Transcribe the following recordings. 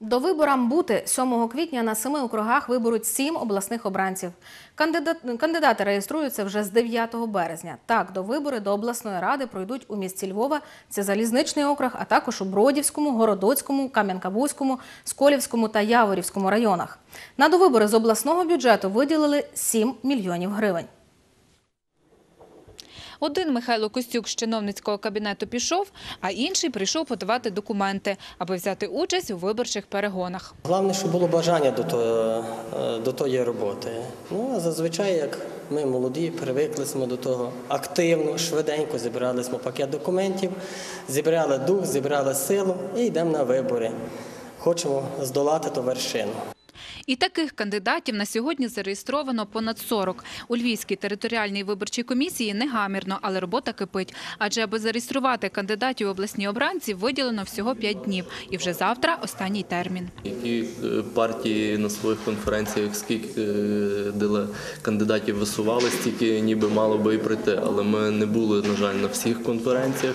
До виборам бути 7 квітня на семи округах виберуть сім обласних обранців. Кандидат- Кандидати реєструються вже з 9 березня. Так, до вибори до обласної ради пройдуть у місті Львова, це Залізничний округ, а також у Бродівському, Городоцькому, Кам'янка-Бузькому, Сколівському та Яворівському районах. На довибори з обласного бюджету виділили 7 мільйонів гривень. Один Михайло Костюк з чиновницького кабінету пішов, а інший прийшов подавати документи, аби взяти участь у виборчих перегонах. Головне, щоб було бажання до, того, е, до тої роботи. Ну, а зазвичай, як ми молоді, привикли ми до того активно, швиденько зібрали ми пакет документів, зібрали дух, зібрали силу і йдемо на вибори. Хочемо здолати ту вершину. І таких кандидатів на сьогодні зареєстровано понад 40. У Львівській територіальній виборчій комісії не гамірно, але робота кипить. Адже аби зареєструвати кандидатів обласні обранці, виділено всього 5 днів. І вже завтра останній термін. Які е, партії на своїх конференціях, скільки е, кандидатів висували, стільки ніби мало би і прийти. Але ми не були, на жаль, на всіх конференціях.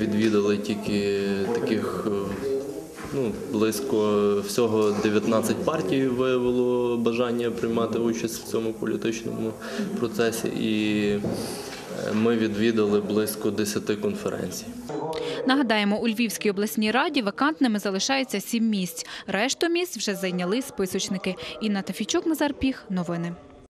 Відвідали тільки таких е, ну, близько всього 19 партій виявило бажання приймати участь в цьому політичному процесі. І е, ми відвідали близько 10 конференцій. Нагадаємо, у Львівській обласній раді вакантними залишається 7 місць. Решту місць вже зайняли списочники. Інна Тафійчук, Назар Піх. Новини.